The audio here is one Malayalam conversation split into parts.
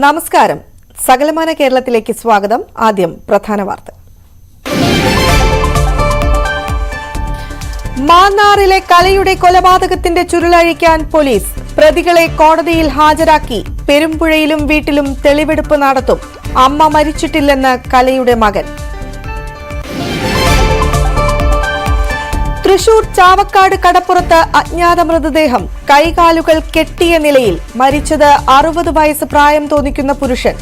നമസ്കാരം. സകലമാന കേരളത്തിലേക്ക് സ്വാഗതം. ആദ്യം പ്രധാന വാർത്ത. മാന്നാറിലെ കലയുടെ കൊലപാതകത്തിന്റെ ചുരുളഴിക്കാൻ പോലീസ് പ്രതികളെ കോടതിയിൽ ഹാജരാക്കി. പെരുമ്പുഴയിലും വീട്ടിലും തെളിവെടുപ്പ് നടത്തും. അമ്മ മരിച്ചിട്ടില്ലെന്ന് കലയുടെ മകൻ. തൃശൂർ ചാവക്കാട് കടപ്പുറത്ത് അജ്ഞാത മൃതദേഹം കൈകാലുകൾ കെട്ടിയ നിലയിൽ മരിച്ചത് അറുപത് വയസ്സ് പ്രായം തോന്നിക്കുന്ന പുരുഷൻ.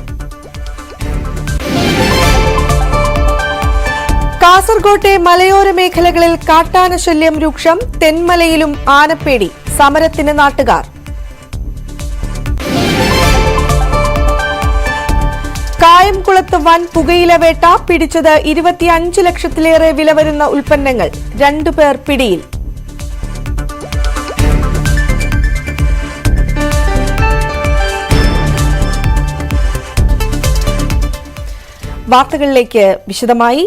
കാസർകോട്ടെ മലയോര മേഖലകളിൽ കാട്ടാന ശല്യം രൂക്ഷം തെന്മലയിലും ആനപ്പേടി സമരത്തിന് നാട്ടുകാർ. കായംകുളത്ത് വൻ പുകയില വേട്ട പിടിച്ചത് ഇരുപത്തിയഞ്ച് ലക്ഷത്തിലേറെ വില വരുന്ന ഉൽപ്പന്നങ്ങൾ. രണ്ടുപേർ പിടിയിൽ. വാർത്തകളിലേക്ക് വിശദമായി.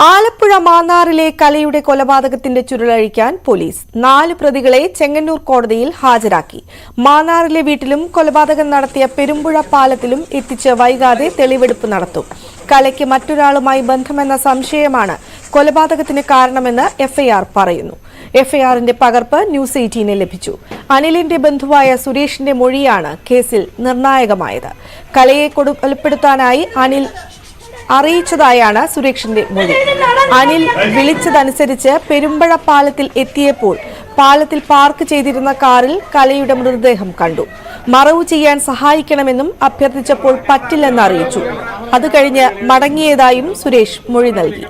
ആലപ്പുഴ മാന്നാറിലെ കലയുടെ കൊലപാതകത്തിന്റെ ചുരുളഴിക്കാൻ പോലീസ് നാല് പ്രതികളെ ചെങ്ങന്നൂർ കോടതിയിൽ ഹാജരാക്കി. മാന്നാറിലെ വീട്ടിലും കൊലപാതകം നടത്തിയ പെരുമ്പുഴ പാലത്തിലും എത്തിച്ച് വൈകാതെ തെളിവെടുപ്പ് നടത്തും. കലയ്ക്ക് മറ്റൊരാളുമായി ബന്ധമെന്ന സംശയമാണ് കൊലപാതകത്തിന് കാരണമെന്ന് എഫ്ഐആർ പറയുന്നു. എഫ്ഐആറിന്റെ പകർപ്പ് ന്യൂസ് എയ്റ്റീന് ലഭിച്ചു. അനിലിന്റെ ബന്ധുവായ സുരേഷിന്റെ മൊഴിയാണ് കേസിൽ നിർണായകമായത്. കലയെ കൊലപ്പെടുത്താനായി അനിൽ അറിയിച്ചതായാണ് സുരേഷിന്റെ മൊഴി. അനിൽ വിളിച്ചതനുസരിച്ച് പെരുമ്പഴ പാലത്തിൽ എത്തിയപ്പോൾ പാലത്തിൽ പാർക്ക് ചെയ്തിരുന്ന കാറിൽ കലയുടെ മൃതദേഹം കണ്ടു. മറവു ചെയ്യാൻ സഹായിക്കണമെന്നും അഭ്യർത്ഥിച്ചപ്പോൾ പറ്റില്ലെന്ന് അറിയിച്ചു. അത് കഴിഞ്ഞ് മടങ്ങിയതായും സുരേഷ് മൊഴി നൽകി.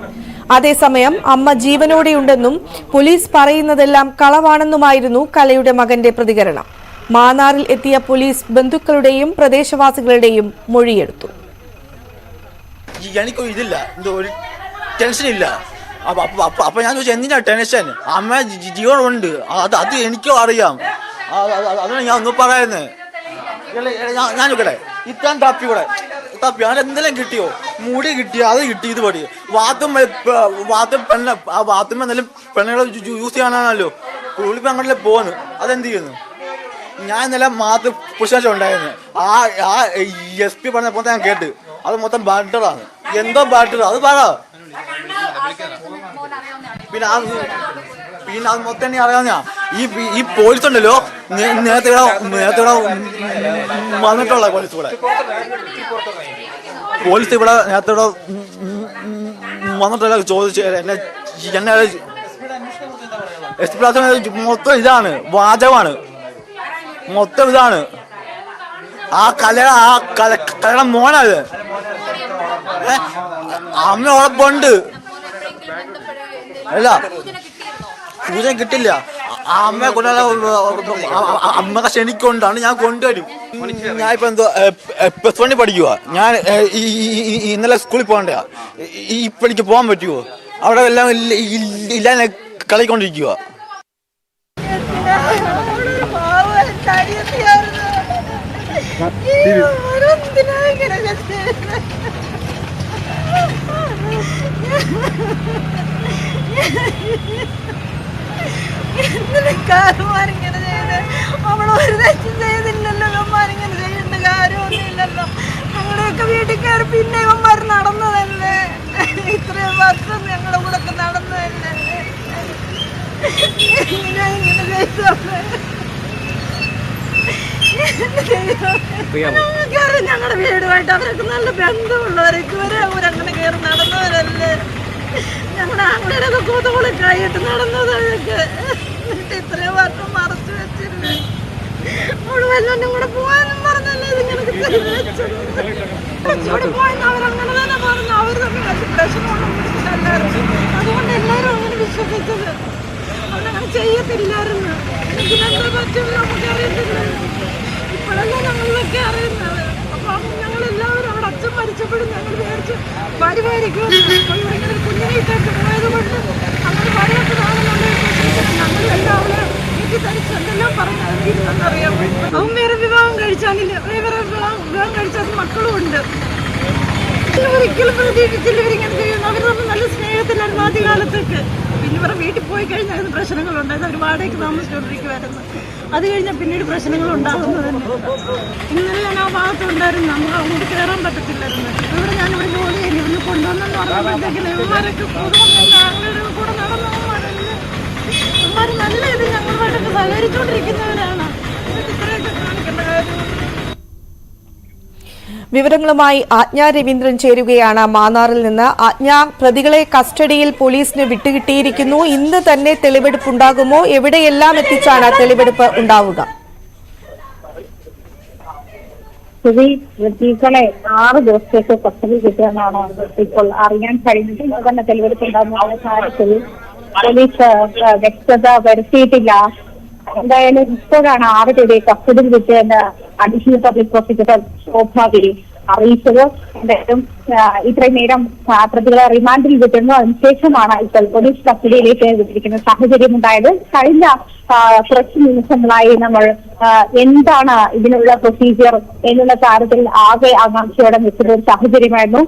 അതേസമയം അമ്മ ജീവനോടെയുണ്ടെന്നും പോലീസ് പറയുന്നതെല്ലാം കളവാണെന്നുമായിരുന്നു കലയുടെ മകന്റെ പ്രതികരണം. മാന്നാറിൽ എത്തിയ പോലീസ് ബന്ധുക്കളുടെയും പ്രദേശവാസികളുടെയും മൊഴിയെടുത്തു. ഈ എനിക്ക് ഇതില്ല. എന്തോ ഒരു ടെൻഷൻ ഇല്ല. അപ്പൊ അപ്പൊ അപ്പൊ അപ്പൊ ഞാൻ ചോദിച്ചു എന്തിനാ ടെൻഷൻ അമ്മ ജീവനുണ്ട് അത് അത് എനിക്കും അറിയാം. അതാണ് ഞാൻ ഒന്ന് പറയുന്നത് ഞാൻ- നോക്കട്ടെ ഇത്താൻ തപ്പി കൂടെ തപ്പി. അവൻ എന്തെല്ലാം കിട്ടിയോ? മുടി കിട്ടിയോ അത് കിട്ടി ഇത് പടി. വാത്തും വാത്തും പെണ്ണ ആ വാത്തും എന്തെങ്കിലും പെണ്ണുകളെ യൂസ് ചെയ്യാനാണല്ലോ. കുളിപ്പ് അങ്ങോട്ടല്ലേ പോകുന്നു അതെന്ത് ചെയ്യുന്നു? ഞാൻ ഇന്നലെ മാത്രം പുഷ്ടുണ്ടായിരുന്നു ആ ആ എസ് പി പറഞ്ഞപ്പോൾ ഞാൻ കേട്ട്. അത് മൊത്തം ബാറ്ററാണ് എന്തോ പാട്ട് അത് പാടാ പിന്നെ അത് പിന്നെ അത് മൊത്തം എനിക്ക് അറിയാവുന്ന ഈ ഈ പോലീസ് ഉണ്ടല്ലോ നേരത്തെ നേരത്തെ ഇവിടെ വന്നിട്ടുള്ള പോലീസ് ഇവിടെ. പോലീസ് ഇവിടെ നേരത്തെ ഇവിടെ വന്നിട്ടുള്ള ചോദിച്ചു എന്നെ എന്നെ എസ് പി മൊത്തം ഇതാണ് വാചകമാണ്. മൊത്തം ഇതാണ്. ആ കല ആ കല കലയുടെ മോനത് ഏ? അമ്മ ഉറപ്പുണ്ട് അല്ല. പൂജ കിട്ടില്ല. അമ്മ അമ്മയെ കൊണ്ടാ അമ്മ ക്ഷണിക്കൊണ്ടാണ് ഞാൻ കൊണ്ടുവരും. ഞാൻ ഇപ്പൊ എന്തോ പ്ലസ് വണ്ണി പഠിക്കുക ഞാൻ ഇന്നലെ സ്കൂളിൽ പോകണ്ട ഇപ്പടിക്ക് പോകാൻ പറ്റുമോ അവിടെ എല്ലാം ഇല്ല- കളിക്കൊണ്ടിരിക്കുക കാരന്മാരിങ്ങനെ ചെയ്ത് അവൾ ഒരു തെറ്റും ചെയ്തില്ലല്ലോ. ഇവന്മാരിങ്ങനെ ചെയ്യേണ്ട കാര്യമൊന്നുമില്ലല്ലോ. ഞങ്ങളുടെയൊക്കെ വീട്ടിൽ കയറി പിന്നെ ഇവന്മാർ നടന്നതല്ലേ? ഇത്രയും വർഷം ഞങ്ങളുടെ കൂടെ ഒക്കെ നടന്നതല്ലേ? ഇങ്ങനെ ഇങ്ങനെ ചെയ്തോളെ ഞങ്ങളുടെ വീടുമായിട്ട് അവരൊക്കെ നല്ല ബന്ധമുള്ളവരൊക്കെ വരെ അവരങ്ങനെ കയറി നടന്നവരല്ലേ? ഞങ്ങളുടെ ആങ്ങളുടെ കൂത്തുകൂടി കൈയിട്ട് നടന്നതൊക്കെ എന്നിട്ട് ഇത്രയും വർഷം മറച്ചു വെച്ചിരുന്നു. മുഴുവനും കൂടെ പോവാനും പറഞ്ഞല്ലേ ഇതിങ്ങനെ വെച്ചത്. കുറച്ചുകൂടെ പോയെന്ന് അവരങ്ങനെ തന്നെ പറഞ്ഞു. അവർ തന്നെ പിടിച്ചിട്ടല്ലായിരുന്നു അതുകൊണ്ട് എല്ലാവരും അങ്ങനെ വിശ്വസിച്ചത്. അവരങ്ങനെ ചെയ്യത്തില്ലായിരുന്നു. ഇതിനെന്താ പറ്റും നമുക്കറിയത്തില്ല. ഇപ്പോഴല്ലേ ഞങ്ങളിതൊക്കെ അറിയുന്നത് അപ്പം ഞങ്ങളെല്ലാവരും അവിടെ അച്ഛൻ മരിച്ചപ്പോഴും ഞങ്ങൾ വിചാരിച്ചു പരിപാടിക്കും ഇങ്ങനെ കുഞ്ഞിനെ ഇട്ടിട്ട് പോയത് കൊണ്ട് അങ്ങനെ പറയാത്തതാണെന്നുണ്ടെങ്കിൽ ഞങ്ങൾ എല്ലാവരും എനിക്ക് തരിച്ച് എന്തെല്ലാം പറഞ്ഞറിയാം അവൻ വേറെ വിവാഹം കഴിച്ചാണില്ല വേറെ വിവാഹം കഴിച്ചാൽ മക്കളും ഉണ്ട്. ഒരിക്കലും പ്രതീക്ഷിച്ചില്ല ഇവരിങ്ങനെ ചെയ്യുന്നു. അവർ തമ്മിൽ നല്ല സ്നേഹത്തിലായിരുന്നു ആദ്യ കാലത്തൊക്കെ പിന്നെ ഇവരുടെ വീട്ടിൽ പോയി കഴിഞ്ഞാൽ പ്രശ്നങ്ങളുണ്ടായിരുന്നു അവർ വാടകയ്ക്ക് താമസിച്ചുകൊണ്ടിരിക്കുമായിരുന്നു അത് കഴിഞ്ഞാൽ പിന്നീട് പ്രശ്നങ്ങൾ ഉണ്ടാകുന്നത് ഇന്നലെ ഞാൻ നമ്മൾ അങ്ങോട്ട് കയറാൻ പറ്റത്തില്ലായിരുന്നു. ഇവിടെ ഞാൻ ഇവിടെ ജോലി കഴിഞ്ഞ് ഇവിടുന്ന് കൊണ്ടുവന്നെന്ന് പറഞ്ഞപ്പോഴത്തേക്കിന് ഇവന്മാരൊക്കെ ആളുകളുടെ കൂടെ നടന്നു ഇവന്മാർ നല്ല ഇത് ഞങ്ങളുമായിട്ടൊക്കെ സഹകരിച്ചുകൊണ്ടിരിക്കുന്നവരാണ്. ഇത്രയൊക്കെ കാണിക്കേണ്ട വിവരങ്ങളുമായി ആജ്ഞ രവീന്ദ്രൻ ചേരുകയാണ്. മാന്നാറിൽ നിന്ന് ആജ്ഞ പ്രതികളെ കസ്റ്റഡിയിൽ പോലീസിന് വിട്ടുകിട്ടിയിരിക്കുന്നു. ഇന്ന് തന്നെ തെളിവെടുപ്പ് ഉണ്ടാകുമോ എവിടെയെല്ലാം എത്തിച്ചാണ് തെളിവെടുപ്പ് ഉണ്ടാവുക? സ്ഥിതി ടീച്ചറെ ആറ് ദിവസത്തേക്ക് കസ്റ്റഡി കിട്ടുമെന്നാണ് ഇപ്പോൾ അറിയാൻ കഴിഞ്ഞത് തന്നെ തെളിവെടുപ്പുണ്ടാകുന്ന കാര്യത്തിൽ പോലീസ് വ്യക്തത വരുത്തിയിട്ടില്ല. എന്തായാലും ഇപ്പോഴാണ് ആറ് പേരെ കസ്റ്റഡിയിൽ വിട്ടതെന്ന് അഡീഷണൽ പബ്ലിക് പ്രോസിക്യൂട്ടർ ശോഭാഗിരി അറിയിച്ചത്. എന്തായാലും ഇത്രയും നേരം പ്രതികളെ റിമാൻഡിൽ വിട്ടിരുന്നു. അതിനുശേഷമാണ് ഇപ്പോൾ പോലീസ് കസ്റ്റഡിയിലേക്ക് വിട്ടിരിക്കുന്ന സാഹചര്യം ഉണ്ടായത്. കഴിഞ്ഞ കുറച്ച് നിമിഷങ്ങളായി നമ്മൾ എന്താണ് ഇതിനുള്ള പ്രൊസീജിയർ എന്നുള്ള കാര്യത്തിൽ ആകെ ആകാംക്ഷയോടെ നിൽക്കുന്ന ഒരു സാഹചര്യമായിരുന്നു.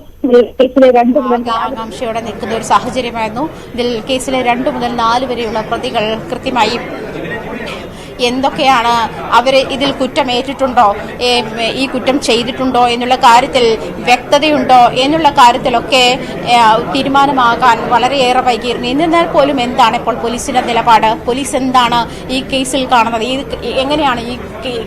കേസിലെ രണ്ട് മുതൽ ആകെ ആകാംക്ഷയോടെ നിൽക്കുന്ന ഒരു സാഹചര്യമായിരുന്നു. ഇതിൽ കേസിലെ രണ്ടു മുതൽ നാല് വരെയുള്ള പ്രതികൾ കൃത്യമായി എന്തൊക്കെയാണ് അവർ ഇതിൽ കുറ്റമേറ്റിട്ടുണ്ടോ ഈ കുറ്റം ചെയ്തിട്ടുണ്ടോ എന്നുള്ള കാര്യത്തിൽ വ്യക്തതയുണ്ടോ എന്നുള്ള കാര്യത്തിലൊക്കെ തീരുമാനമാകാൻ വളരെയേറെ വൈകിയിരുന്നു. എന്നിരുന്നാൽ പോലും എന്താണ് ഇപ്പോൾ പോലീസിന്റെ നിലപാട്? പോലീസ് എന്താണ് ഈ കേസിൽ കാണുന്നത്? ഈ എങ്ങനെയാണ് ഈ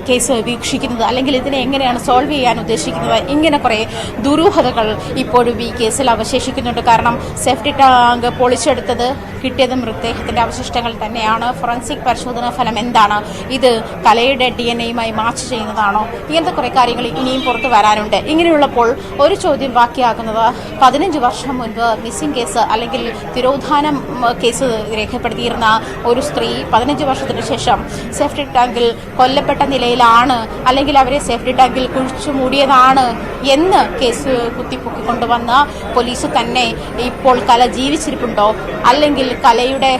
കേസ് വീക്ഷിക്കുന്നത്? അല്ലെങ്കിൽ ഇതിനെ എങ്ങനെയാണ് സോൾവ് ചെയ്യാൻ ഉദ്ദേശിക്കുന്നത്? ഇങ്ങനെ കുറെ ദുരൂഹതകൾ ഇപ്പോഴും ഈ കേസിൽ അവശേഷിക്കുന്നുണ്ട്. കാരണം സേഫ്റ്റി ടാങ്ക് പൊളിച്ചെടുത്തത് കിട്ടിയത് മൃതദേഹത്തിന്റെ അവശിഷ്ടങ്ങൾ തന്നെയാണ്. ഫോറൻസിക് പരിശോധനാ ഫലം എന്താണ്? ഇത് കലയുടെ ഡി എൻ എയുമായി മാച്ച് ചെയ്യുന്നതാണോ? ഇങ്ങനത്തെ കുറേ കാര്യങ്ങൾ ഇനിയും പുറത്ത് വരാനുണ്ട്. ഇങ്ങനെയുള്ളപ്പോൾ ഒരു ചോദ്യം ബാക്കിയാക്കുന്നത് പതിനഞ്ച് വർഷം മുൻപ് മിസ്സിംഗ് കേസ് അല്ലെങ്കിൽ തിരോധാനം കേസ് രേഖപ്പെടുത്തിയിരുന്ന ഒരു സ്ത്രീ പതിനഞ്ച് വർഷത്തിന് ശേഷം സേഫ്റ്റി ടാങ്കിൽ കൊല്ലപ്പെട്ട നിലയിലാണ് അല്ലെങ്കിൽ അവരെ സേഫ്റ്റി ടാങ്കിൽ കുഴിച്ചു മൂടിയതാണ് എന്ന് കേസ് കുത്തിപ്പൊക്കിക്കൊണ്ടുവന്ന പോലീസ് തന്നെ ഇപ്പോൾ കല ജീവിച്ചിരിപ്പുണ്ടോ? അല്ലെങ്കിൽ കലയുടെ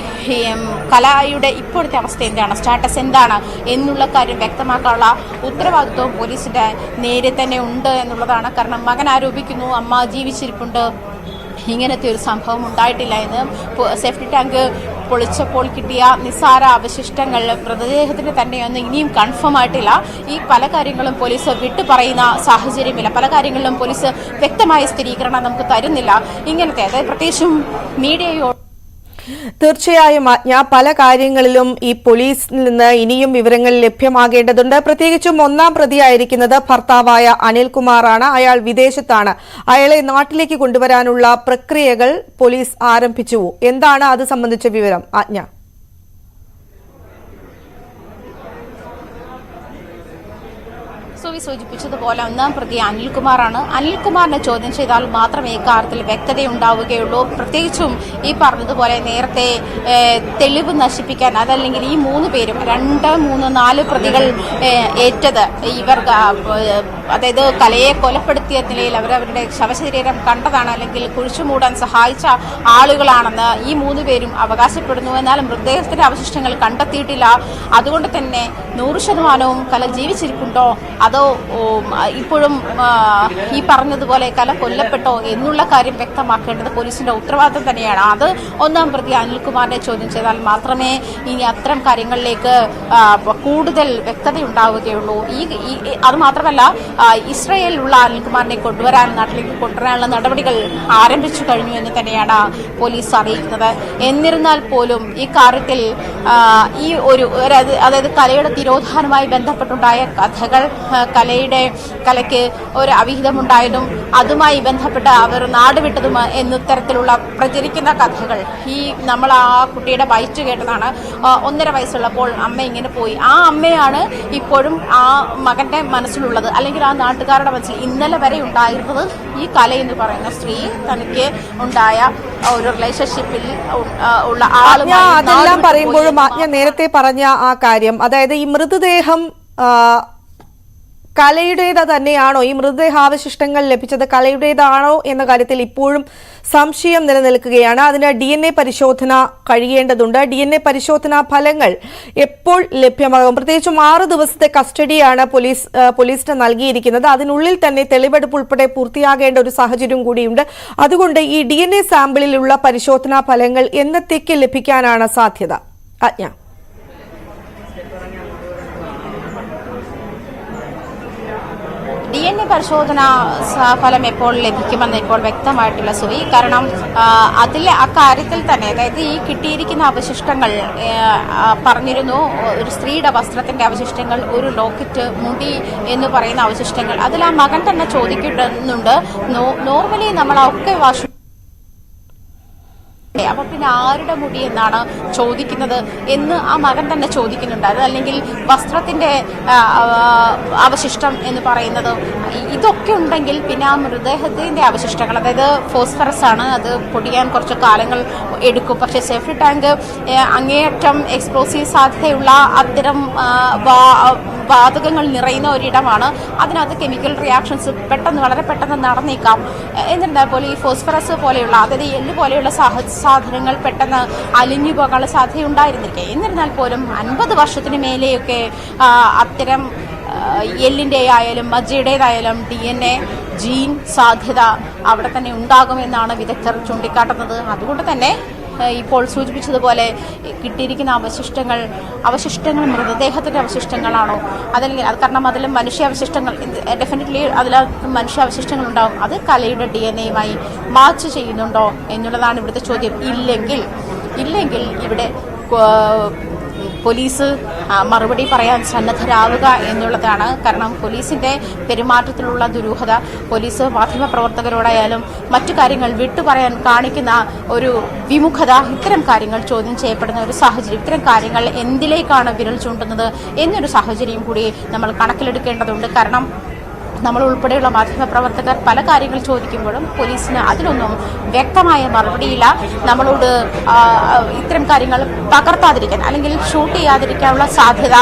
കലയുടെ ഇപ്പോഴത്തെ അവസ്ഥ എന്താണ്? സ്റ്റാറ്റസ് എന്താണ്? എന്നുള്ള കാര്യം വ്യക്തമാക്കാനുള്ള ഉത്തരവാദിത്വം പോലീസിന്റെ നേരെ തന്നെ ഉണ്ട് എന്നുള്ളതാണ്. കാരണം മകൻ ആരോപിക്കുന്നു അമ്മ ജീവിച്ചിരിപ്പുണ്ട്. ഇങ്ങനത്തെ ഒരു സംഭവം ഉണ്ടായിട്ടില്ല എന്ന്. സേഫ്റ്റി ടാങ്ക് പൊളിച്ചപ്പോൾ കിട്ടിയ നിസ്സാര അവശിഷ്ടങ്ങൾ മൃതദേഹത്തിന് തന്നെയൊന്നും ഇനിയും കൺഫേം ആയിട്ടില്ല. ഈ പല കാര്യങ്ങളും പോലീസ് വിട്ടു പറയുന്ന സാഹചര്യമില്ല. പല കാര്യങ്ങളിലും പോലീസ് വ്യക്തമായ സ്ഥിരീകരണം നമുക്ക് തരുന്നില്ല. ഇങ്ങനത്തെ അതായത് പ്രത്യേകിച്ചും മീഡിയയോ തീർച്ചയായും ആജ്ഞ പല കാര്യങ്ങളിലും ഈ പോലീസിൽ നിന്ന് ഇനിയും വിവരങ്ങൾ ലഭ്യമാകേണ്ടതുണ്ട്. പ്രത്യേകിച്ചും ഒന്നാം പ്രതിയായിരിക്കുന്നത് ഭർത്താവായ അനിൽകുമാറാണ് അയാൾ വിദേശത്താണ്. അയാളെ നാട്ടിലേക്ക് കൊണ്ടുവരാനുള്ള പ്രക്രിയകൾ പോലീസ് ആരംഭിച്ചു. എന്താണ് അത് സംബന്ധിച്ച വിവരം? ആജ്ഞ. സുവി സൂചിപ്പിച്ചതുപോലെ ഒന്നാം പ്രതി അനിൽകുമാറാണ്. അനിൽകുമാറിനെ ചോദ്യം ചെയ്താൽ മാത്രമേ ഇക്കാര്യത്തിൽ വ്യക്തതയുണ്ടാവുകയുള്ളൂ. പ്രത്യേകിച്ചും ഈ പറഞ്ഞതുപോലെ നേരത്തെ തെളിവ് നശിപ്പിക്കാൻ അതല്ലെങ്കിൽ ഈ മൂന്ന് പേരും രണ്ട് മൂന്ന് നാല് പ്രതികൾ ഏറ്റത് ഇവർ അതായത് കലയെ കൊലപ്പെടുത്തിയ നിലയിൽ അവരവരുടെ ശവശരീരം കണ്ടതാണ് അല്ലെങ്കിൽ കുഴിച്ചുമൂടാൻ സഹായിച്ച ആളുകളാണെന്ന് ഈ മൂന്ന് പേരും അവകാശപ്പെടുന്നു. എന്നാൽ മൃതദേഹത്തിന്റെ അവശിഷ്ടങ്ങൾ കണ്ടെത്തിയിട്ടില്ല. അതുകൊണ്ട് തന്നെ നൂറ് ശതമാനവും കല ജീവിച്ചിരിപ്പുണ്ടോ? അതോ ഉം, ഇപ്പോഴും ഈ പറഞ്ഞതുപോലെ കല കൊല്ലപ്പെട്ടോ എന്നുള്ള കാര്യം വ്യക്തമാക്കേണ്ടത് പോലീസിന്റെ ഉത്തരവാദിത്തം തന്നെയാണ്. അത് ഒന്നാം പ്രതി അനിൽകുമാറിനെ ചോദ്യം ചെയ്താൽ മാത്രമേ ഇനി അത്തരം കാര്യങ്ങളിലേക്ക് കൂടുതൽ വ്യക്തത ഉണ്ടാവുകയുള്ളൂ ഈ അത് മാത്രമല്ല ഇസ്രയേലിലുള്ള അനിൽകുമാറിനെ കൊണ്ടുവരാൻ നാട്ടിലേക്ക് കൊണ്ടുവരാനുള്ള നടപടികൾ ആരംഭിച്ചു കഴിഞ്ഞു എന്ന് തന്നെയാണ് പോലീസ് അറിയിക്കുന്നത്. എന്നിരുന്നാൽ പോലും ഈ കാര്യത്തിൽ ഈ ഒരു അതായത് കലയുടെ തിരോധാനമായി ബന്ധപ്പെട്ടുണ്ടായ കഥകൾ കലയുടെ കലയ്ക്ക് ഒരു അവിഹിതമുണ്ടായതും അതുമായി ബന്ധപ്പെട്ട് അവർ നാടുവിട്ടതും എന്ന തരത്തിലുള്ള പ്രചരിക്കുന്ന കഥകൾ. ഈ നമ്മൾ ആ കുട്ടിയുടെ വയറ്റ് കേട്ടതാണ്. ഒന്നര വയസ്സുള്ളപ്പോൾ അമ്മ ഇങ്ങനെ പോയി. ആ അമ്മയാണ് ഇപ്പോഴും ആ മകന്റെ മനസ്സിലുള്ളത്. അല്ലെങ്കിൽ ആ നാട്ടുകാരുടെ മനസ്സിൽ ഇന്നലെ വരെ ഉണ്ടായിരുന്നത് ഈ കല എന്ന് പറയുന്ന സ്ത്രീ തനിക്ക് ഉണ്ടായ ഒരു റിലേഷൻഷിപ്പിൽ ഉള്ള ആളുമായി അതെല്ലാം പറയുമ്പോഴും. ആജ്ഞ നേരത്തെ പറഞ്ഞ ആ കാര്യം. അതായത് ഈ മൃതദേഹം കലയുടേത് തന്നെയാണോ? ഈ മൃതദേഹാവശിഷ്ടങ്ങൾ ലഭിച്ചത് കലയുടേതാണോ എന്ന കാര്യത്തിൽ ഇപ്പോഴും സംശയം നിലനിൽക്കുകയാണ്. അതിന് ഡി എൻ എ പരിശോധന കഴിയേണ്ടതുണ്ട്. ഡി എൻ എ പരിശോധനാ ഫലങ്ങൾ എപ്പോൾ ലഭ്യമാകും? പ്രത്യേകിച്ചും ആറ് ദിവസത്തെ കസ്റ്റഡിയാണ് പോലീസ് പോലീസിന് നൽകിയിരിക്കുന്നത്. അതിനുള്ളിൽ തന്നെ തെളിവെടുപ്പ് ഉൾപ്പെടെ പൂർത്തിയാകേണ്ട ഒരു സാഹചര്യം കൂടിയുണ്ട്. അതുകൊണ്ട് ഈ ഡി എൻ എ സാമ്പിളിലുള്ള പരിശോധനാ ഫലങ്ങൾ എന്നത്തേക്ക് ലഭിക്കാനാണ് സാധ്യത? അജ്ഞ ഡി എൻ എ പരിശോധന ഫലം എപ്പോൾ ലഭിക്കുമെന്ന് ഇപ്പോൾ വ്യക്തമായിട്ടില്ല സുവി കാരണം അതിൽ അക്കാര്യത്തിൽ തന്നെ അതായത് ഈ കിട്ടിയിരിക്കുന്ന അവശിഷ്ടങ്ങൾ പറഞ്ഞിരുന്നു ഒരു സ്ത്രീയുടെ വസ്ത്രത്തിന്റെ അവശിഷ്ടങ്ങൾ ഒരു ലോക്കറ്റ് മുടി എന്ന് പറയുന്ന അവശിഷ്ടങ്ങൾ അതിൽ ആ മകൻ തന്നെ ചോദിക്കുന്നുണ്ട്. നോർമലി നമ്മൾ ഒക്കെ വാഷ് അപ്പൊ പിന്നെ ആരുടെ മുടി എന്നാണ് ചോദിക്കുന്നത് എന്ന് ആ മകൻ തന്നെ ചോദിക്കുന്നുണ്ട് അത് അല്ലെങ്കിൽ വസ്ത്രത്തിന്റെ അവശിഷ്ടം എന്ന് പറയുന്നത് ഇതൊക്കെ ഉണ്ടെങ്കിൽ പിന്നെ ആ മൃതദേഹത്തിന്റെ അവശിഷ്ടങ്ങൾ അതായത് ഫോസ്ഫറസ് ആണ് അത് പൊടിയാൻ കുറച്ച് കാലങ്ങൾ എടുക്കും. പക്ഷേ സേഫ്റ്റി ടാങ്ക് അങ്ങേയറ്റം എക്സ്പ്ലോസീവ് സാധ്യതയുള്ള അത്തരം വാതകങ്ങൾ നിറയുന്ന ഒരിടമാണ്. അതിനകത്ത് കെമിക്കൽ റിയാക്ഷൻസ് പെട്ടെന്ന് വളരെ പെട്ടെന്ന് നടന്നേക്കാം. എന്നിരുന്നാൽ പോലും ഈ ഫോസ്ഫറസ് പോലെയുള്ള അതായത് എല്ല് പോലെയുള്ള സാധനങ്ങൾ പെട്ടെന്ന് അലിഞ്ഞു പോകാനുള്ള സാധ്യതയുണ്ടായിരുന്നിരിക്കെ എന്നിരുന്നാൽ പോലും അൻപത് വർഷത്തിന് മേലെയൊക്കെ അത്തരം എല്ലിന്റെ ആയാലും മജ്ജയുടേതായാലും ഡി എൻ എ ജീൻ സാധ്യത അവിടെ തന്നെ ഉണ്ടാകുമെന്നാണ് വിദഗ്ധർ ചൂണ്ടിക്കാട്ടുന്നത്. അതുകൊണ്ട് തന്നെ ഇപ്പോൾ സൂചിപ്പിച്ചതുപോലെ കിട്ടിയിരിക്കുന്ന അവശിഷ്ടങ്ങൾ അവശിഷ്ടങ്ങൾ മൃതദേഹത്തിന്റെ അവശിഷ്ടങ്ങളാണോ? അതല്ലെങ്കിൽ അത് കാരണം അതിൽ മനുഷ്യാവശിഷ്ടങ്ങൾ ഡെഫിനറ്റ്ലി അതിൽ മനുഷ്യാവശിഷ്ടങ്ങൾ ഉണ്ടാവും. അത് കലയുടെ ഡി എൻ എയുമായി മാച്ച് ചെയ്യുന്നുണ്ടോ എന്നുള്ളതാണ് ഇവിടുത്തെ ചോദ്യം. ഇല്ലെങ്കിൽ ഇല്ലെങ്കിൽ ഇവിടെ പോലീസ് മറുപടി പറയാൻ സന്നദ്ധരാവുക എന്നുള്ളതാണ്. കാരണം പോലീസിന്റെ പെരുമാറ്റത്തിലുള്ള ദുരൂഹത പോലീസ് മാധ്യമപ്രവർത്തകരോടായാലും മറ്റു കാര്യങ്ങൾ വിട്ടുപറയാൻ കാണിക്കുന്ന ഒരു വിമുഖത ഇത്തരം കാര്യങ്ങൾ ചോദ്യം ചെയ്യപ്പെടുന്ന ഒരു സാഹചര്യം ഇത്തരം കാര്യങ്ങൾ എന്തിലേക്കാണ് വിരൽ ചൂണ്ടുന്നത് എന്നൊരു സാഹചര്യം കൂടി നമ്മൾ കണക്കിലെടുക്കേണ്ടതുണ്ട്. കാരണം നമ്മൾ ഉൾപ്പെടെയുള്ള മാധ്യമപ്രവർത്തകർ പല കാര്യങ്ങൾ ചോദിക്കുമ്പോഴും പോലീസിന് അതിനൊന്നും വ്യക്തമായ മറുപടിയില്ല. നമ്മളോട് ഇത്തരം കാര്യങ്ങൾ പകർത്താതിരിക്കാൻ അല്ലെങ്കിൽ ഷൂട്ട് ചെയ്യാതിരിക്കാനുള്ള സാധ്യത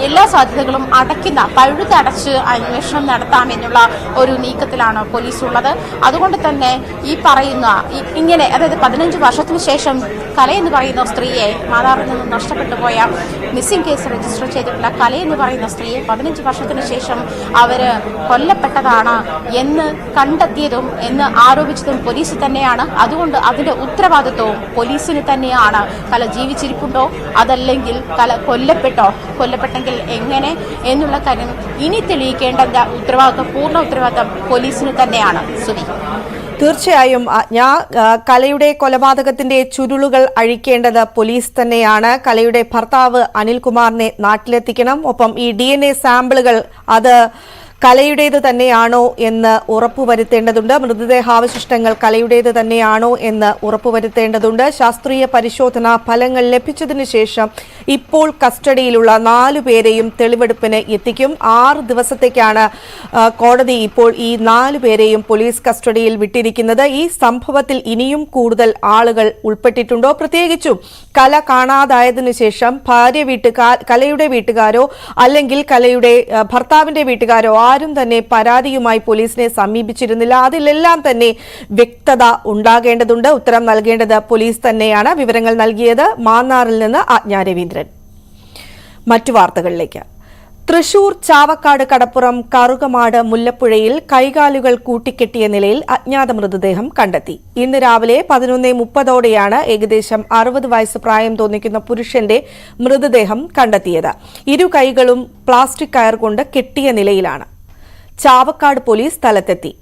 എല്ലാ സാധ്യതകളും അടയ്ക്കുന്ന പഴുതടച്ച് അന്വേഷണം നടത്താമെന്നുള്ള ഒരു നീക്കത്തിലാണ് പോലീസ് ഉള്ളത് അതുകൊണ്ട് തന്നെ ഈ പറയുന്ന ഇങ്ങനെ അതായത് പതിനഞ്ച് വർഷത്തിന് ശേഷം കല എന്ന് പറയുന്ന സ്ത്രീയെ മാതാറിൽ നിന്ന് നഷ്ടപ്പെട്ടു പോയ മിസ്സിംഗ് കേസ് രജിസ്റ്റർ ചെയ്തിട്ടുള്ള കല എന്ന് പറയുന്ന സ്ത്രീയെ പതിനഞ്ച് വർഷത്തിന് ശേഷം അവർ കൊല്ലപ്പെട്ടതാണ് എന്ന് കണ്ടെത്തിയതും എന്ന് ആരോപിച്ചതും പോലീസ് തന്നെയാണ്. അതുകൊണ്ട് അതിന്റെ ഉത്തരവാദിത്വവും പോലീസിന് തന്നെയാണ്. കല ജീവിച്ചിരിപ്പുണ്ടോ? അതല്ലെങ്കിൽ കല കൊല്ലപ്പെട്ടോ? കൊല്ലപ്പെട്ടെങ്കിൽ എങ്ങനെ? എന്നുള്ള കാര്യം ഇനി തെളിയിക്കേണ്ട ഉത്തരവാദിത്വം? പൂർണ ഉത്തരവാദിത്വം പോലീസിന് തന്നെയാണ്. സുനി തീർച്ചയായും ഞാൻ കലയുടെ കൊലപാതകത്തിന്റെ ചുരുളുകൾ അഴിക്കേണ്ടത് പോലീസ് തന്നെയാണ്. കലയുടെ ഭർത്താവ് അനിൽകുമാറിനെ നാട്ടിലെത്തിക്കണം. ഒപ്പം ഈ ഡി സാമ്പിളുകൾ അത് കലയുടേത് തന്നെയാണോ എന്ന് ഉറപ്പുവരുത്തേണ്ടതുണ്ട്. മൃതദേഹാവശിഷ്ടങ്ങൾ കലയുടേത് തന്നെയാണോ എന്ന് ഉറപ്പുവരുത്തേണ്ടതുണ്ട്. ശാസ്ത്രീയ പരിശോധനാ ഫലങ്ങൾ ലഭിച്ചതിനു ശേഷം ഇപ്പോൾ കസ്റ്റഡിയിലുള്ള നാലു പേരെയും തെളിവെടുപ്പിന് എത്തിക്കും. ആറ് ദിവസത്തേക്കാണ് കോടതി ഇപ്പോൾ ഈ നാലു പേരെയും പോലീസ് കസ്റ്റഡിയിൽ വിട്ടിരിക്കുന്നത്. ഈ സംഭവത്തിൽ ഇനിയും കൂടുതൽ ആളുകൾ ഉൾപ്പെട്ടിട്ടുണ്ടോ? പ്രത്യേകിച്ചും കല കാണാതായതിനു ശേഷം ഭാര്യ വീട്ടുകാർ കലയുടെ വീട്ടുകാരോ അല്ലെങ്കിൽ കലയുടെ ഭർത്താവിന്റെ വീട്ടുകാരോ ആരും തന്നെ പരാതിയുമായി പോലീസിനെ സമീപിച്ചിരുന്നില്ല. അതിലെല്ലാം തന്നെ വ്യക്തത ഉണ്ടാകേണ്ടതുണ്ട്. ഉത്തരം നൽകേണ്ടത് പോലീസ് തന്നെയാണ്. വിവരങ്ങൾ നൽകിയത് മാന്നാറിൽ നിന്ന് ആജ്ഞാ രവീന്ദ്രൻ. മറ്റു വാർത്തകളിലേക്ക്. തൃശൂർ ചാവക്കാട് കടപ്പുറം കറുകമാട് മുല്ലപ്പുഴയിൽ കൈകാലുകൾ കൂട്ടിക്കെട്ടിയ നിലയിൽ അജ്ഞാത മൃതദേഹം കണ്ടെത്തി. ഇന്ന് രാവിലെ പതിനൊന്ന് മുപ്പതോടെയാണ് ഏകദേശം അറുപത് വയസ്സ് പ്രായം തോന്നിക്കുന്ന പുരുഷന്റെ മൃതദേഹം കണ്ടെത്തിയത്. ഇരു കൈകളും പ്ലാസ്റ്റിക് കയർ കൊണ്ട് കെട്ടിയ നിലയിലാണ്. ചാവക്കാട് പോലീസ് സ്ഥലത്തെത്തി.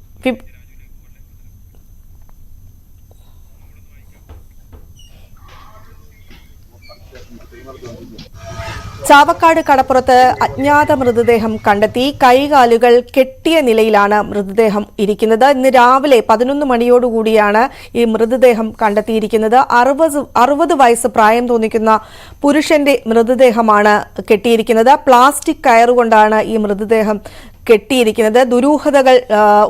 ചാവക്കാട് കടപ്പുറത്ത് അജ്ഞാത മൃതദേഹം കണ്ടെത്തി. കൈകാലുകൾ കെട്ടിയ നിലയിലാണ് മൃതദേഹം ഇരിക്കുന്നത്. ഇന്ന് രാവിലെ പതിനൊന്ന് മണിയോടുകൂടിയാണ് ഈ മൃതദേഹം കണ്ടെത്തിയിരിക്കുന്നത്. അറുപത് അറുപത് വയസ്സ് പ്രായം തോന്നിക്കുന്ന പുരുഷന്റെ മൃതദേഹമാണ് കെട്ടിയിരിക്കുന്നത്. പ്ലാസ്റ്റിക് കയറുകൊണ്ടാണ് ഈ മൃതദേഹം കെട്ടിയിരിക്കുന്നത്. ദുരൂഹതകൾ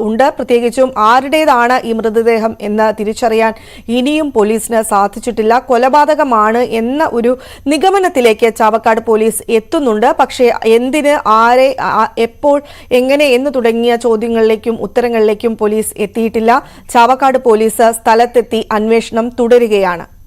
ഉണ്ട്. പ്രത്യേകിച്ചും ആരുടേതാണ് ഈ മൃതദേഹം എന്ന് തിരിച്ചറിയാൻ ഇനിയും പോലീസിന് സാധിച്ചിട്ടില്ല. കൊലപാതകമാണ് എന്ന ഒരു നിഗമനത്തിലേക്ക് ചാവക്കാട് പോലീസ് എത്തുന്നുണ്ട്. പക്ഷേ എന്തിന് ആരെ എപ്പോൾ എങ്ങനെ എന്ന് തുടങ്ങിയ ചോദ്യങ്ങളിലേക്കും ഉത്തരങ്ങളിലേക്കും പോലീസ് എത്തിയിട്ടില്ല. ചാവക്കാട് പോലീസ് സ്ഥലത്തെത്തി അന്വേഷണം തുടരുകയാണ്.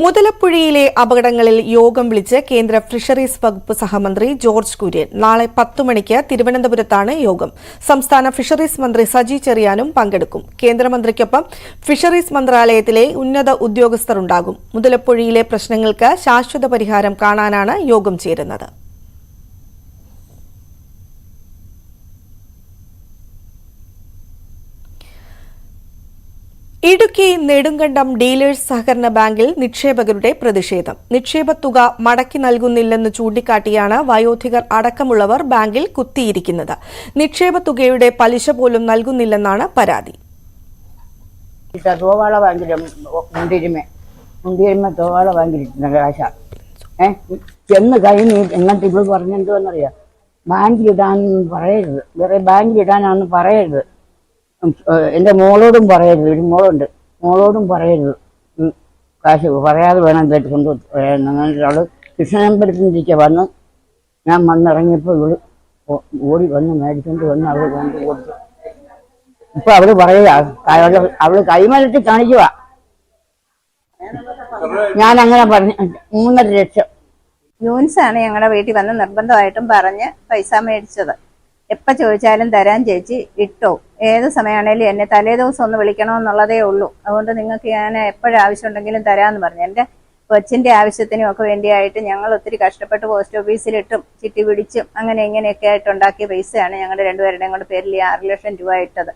മുതലപ്പുഴയിലെ അപകടങ്ങളിൽ യോഗം വിളിച്ച് കേന്ദ്ര ഫിഷറീസ് വകുപ്പ് സഹമന്ത്രി ജോർജ് കുര്യൻ നാളെ പത്തു മണിക്ക് തിരുവനന്തപുരത്താണ് യോഗം. സംസ്ഥാന ഫിഷറീസ് മന്ത്രി സജി ചെറിയാനും പങ്കെടുക്കും. കേന്ദ്രമന്ത്രിക്കൊപ്പം ഫിഷറീസ് മന്ത്രാലയത്തിലെ ഉന്നത ഉദ്യോഗസ്ഥർ ഉണ്ടാകും മുതലപ്പുഴയിലെ പ്രശ്നങ്ങൾക്ക് ശാശ്വത പരിഹാരം കാണാനാണ് യോഗം ചേരുന്നത്. ഇടുക്കി നെടുങ്കണ്ടം ഡീലേഴ്സ് സഹകരണ ബാങ്കിൽ നിക്ഷേപകരുടെ പ്രതിഷേധം. നിക്ഷേപ തുക മടക്കി നൽകുന്നില്ലെന്ന് ചൂണ്ടിക്കാട്ടിയാണ് വയോധികർ അടക്കമുള്ളവർ ബാങ്കിൽ കുത്തിയിരിക്കുന്നത്. നിക്ഷേപത്തുകയുടെ പലിശ പോലും നൽകുന്നില്ലെന്നാണ് പരാതി. തോവാള ബാങ്കിലും മുണ്ടിരുമ മുണ്ടിരുമ തോവാള ബാങ്കിലിട്ടുന്ന കാശ. ഏ? പറയരുത്. വേറെ ബാങ്കിലിടാനാണെന്ന് പറയരുത്. എന്റെ മോളോടും പറയരുത്. ഒരു മോളുണ്ട്. മോളോടും പറയരുത്. കാശ് പറയാതെ വേണം കേട്ട് കൊണ്ട് അങ്ങനെ അവൾ കൃഷ്ണനമ്പലത്തിനിരിക്കുക വന്ന് ഞാൻ വന്നിറങ്ങിയപ്പോൾ ഇവൾ ഓടി വന്ന് മേടിച്ചുകൊണ്ട് വന്ന് അവൾ കൊണ്ട് കൊടുത്തു. ഇപ്പൊ അവൾ പറയുക അവൾ കൈമലിട്ട് കാണിക്കുക ഞാൻ അങ്ങനെ പറഞ്ഞു മൂന്നര ലക്ഷം. യൂൻസാണ് ഞങ്ങളുടെ വീട്ടിൽ വന്ന് നിർബന്ധമായിട്ടും പറഞ്ഞ് പൈസ മേടിച്ചത്. എപ്പോ ചോദിച്ചാലും തരാൻ ചേച്ചി ഇട്ടോ? ഏത് സമയമാണേലും എന്നെ തലേ ദിവസം ഒന്ന് വിളിക്കണമെന്നുള്ളതേ ഉള്ളൂ. അതുകൊണ്ട് നിങ്ങൾക്ക് ഞാൻ എപ്പോഴും ആവശ്യമുണ്ടെങ്കിലും തരാമെന്ന് പറഞ്ഞു. എന്റെ കൊച്ചിന്റെ ആവശ്യത്തിനും ഒക്കെ വേണ്ടിയായിട്ട് ഞങ്ങൾ ഒത്തിരി കഷ്ടപ്പെട്ട് പോസ്റ്റ് ഓഫീസിലിട്ടും ചിട്ടി പിടിച്ചും അങ്ങനെ ഇങ്ങനെയൊക്കെ ആയിട്ട് ഉണ്ടാക്കിയ പൈസയാണ് ഞങ്ങളുടെ രണ്ടുപേരുടെയും കൂടെ പേരിൽ ആറ് ലക്ഷം രൂപ ഇട്ടത്.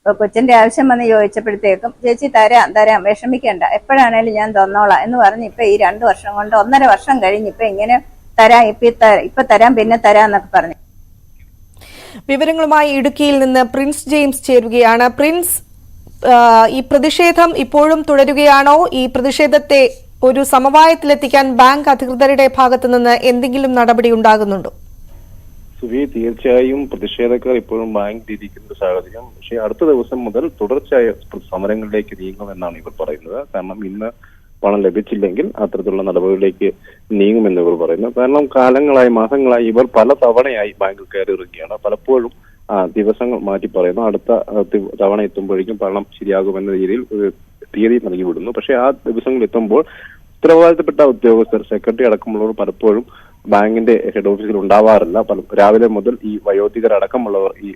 അപ്പോൾ കൊച്ചിന്റെ ആവശ്യം വന്ന് ചോദിച്ചപ്പോഴത്തേക്കും ചേച്ചി തരാം തരാം വിഷമിക്കേണ്ട. എപ്പോഴാണേലും ഞാൻ തന്നോളാം. എന്ന് പറഞ്ഞ് ഇപ്പം ഈ രണ്ട് വർഷം കൊണ്ട് ഒന്നര വർഷം കഴിഞ്ഞ് ഇപ്പം ഇങ്ങനെ തരാം ഇപ്പം ഇപ്പം തരാം പിന്നെ തരാം എന്നൊക്കെ പറഞ്ഞു. വിവരങ്ങളുമായി ഇടുക്കിയിൽ നിന്ന് പ്രിൻസ് ജെയിംസ് ചേരുകയാണ്. പ്രിൻസ് ഈ പ്രതിഷേധം ഇപ്പോഴും തുടരുകയാണോ? ഈ പ്രതിഷേധത്തെ ഒരു സമവായത്തിലെത്തിക്കാൻ ബാങ്ക് അധികൃതരുടെ ഭാഗത്തു നിന്ന് എന്തെങ്കിലും നടപടി ഉണ്ടാകുന്നുണ്ടോ? സുവി തീർച്ചയായും പ്രതിഷേധക്കാർ ഇപ്പോഴും ബാങ്ക് തിരിക്കുന്ന സാഹചര്യം. പക്ഷേ അടുത്ത ദിവസം മുതൽ തുടർച്ചയായ സമരങ്ങളിലേക്ക് നീങ്ങുമെന്നാണ് ഇവർ പറയുന്നത്. കാരണം ഇന്ന് പണം ലഭിച്ചില്ലെങ്കിൽ അത്തരത്തിലുള്ള നടപടികളിലേക്ക് നീങ്ങുമെന്ന് ഇവർ പറയുന്നു. കാരണം കാലങ്ങളായി മാസങ്ങളായി ഇവർ പല തവണയായി ബാങ്കിൽ കയറി ഇറങ്ങുകയാണ് പലപ്പോഴും ദിവസങ്ങൾ മാറ്റി പറയുന്നു. അടുത്ത തവണ എത്തുമ്പോഴേക്കും പണം ശരിയാകുമെന്ന രീതിയിൽ തീയതി നൽകി വിടുന്നു പക്ഷേ ആ ദിവസങ്ങൾ എത്തുമ്പോൾ ഉത്തരവാദിത്തപ്പെട്ട ഉദ്യോഗസ്ഥർ സെക്രട്ടറി അടക്കമുള്ളവർ പലപ്പോഴും ബാങ്കിന്റെ ഹെഡ് ഓഫീസിൽ ഉണ്ടാവാറില്ല. പല രാവിലെ മുതൽ ഈ വയോധികരടക്കമുള്ളവർ ഈ